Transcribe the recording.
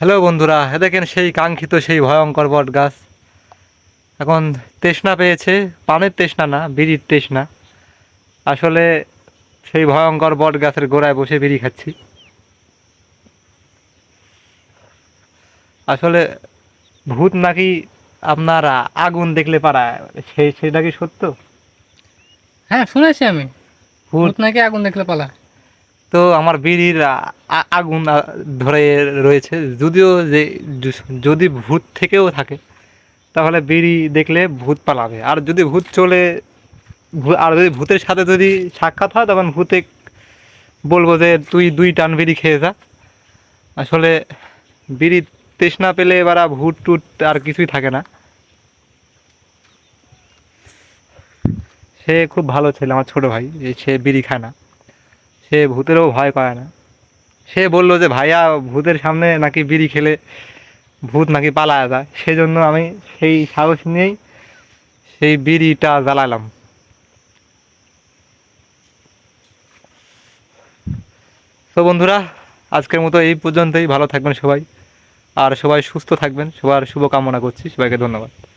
Hello বন্ধুরা হ্যাঁ দেখেন সেই কাঙ্ক্ষিত সেই ভয়ঙ্কর বট গাছ। এখন তৃষ্ণা পেয়েছে পানের তৃষ্ণা না বিড়ির তৃষ্ণা। আসলে সেই ভয়ঙ্কর বট গাছের গোড়ায় বসে বিড়ি খাচ্ছি। আসলে ভূত নাকি আপনার আগুন দেখলে পারায় সেই সেটা কি সত্য? হ্যাঁ শুনেছি আমি। ভূত ভূত নাকি আগুন দেখলে পালা? তো আমার বিড়ির আগুন ধরে রয়েছে। যদিও যে যদি ভূত থেকেও থাকে, তাহলে বিড়ি দেখলে ভূত পালাবে। আর যদি ভূত চলে আর যদি ভূতের সাথে যদি সাক্ষাৎ হয়, তখন ভূতে বলব যে, তুই দুই টান বিড়ি খেয়ে যা। আসলে বিড়ি তৃষ্ণা পেলে এবার ভূত টুত আর কিছুই থাকে না। সে খুব ভালো ছেলে, আমার ছোট ভাই। সে বিড়ি খায় না। সে ভূতেরও ভয় পায় না। সে বলল যে, ভাইয়া, ভূতের সামনে নাকি বিড়ি খেলে ভূত নাকি পালায় যায়। সেই জন্য আমি সেই সাহস নিয়েই সেই বিড়িটা জ্বালালাম। তো বন্ধুরা, আজকের মতো এই পর্যন্তই। ভালো থাকবেন সবাই। আর সবাই সুস্থ থাকবেন। সবার শুভ কামনা করছি। সবাইকে ধন্যবাদ।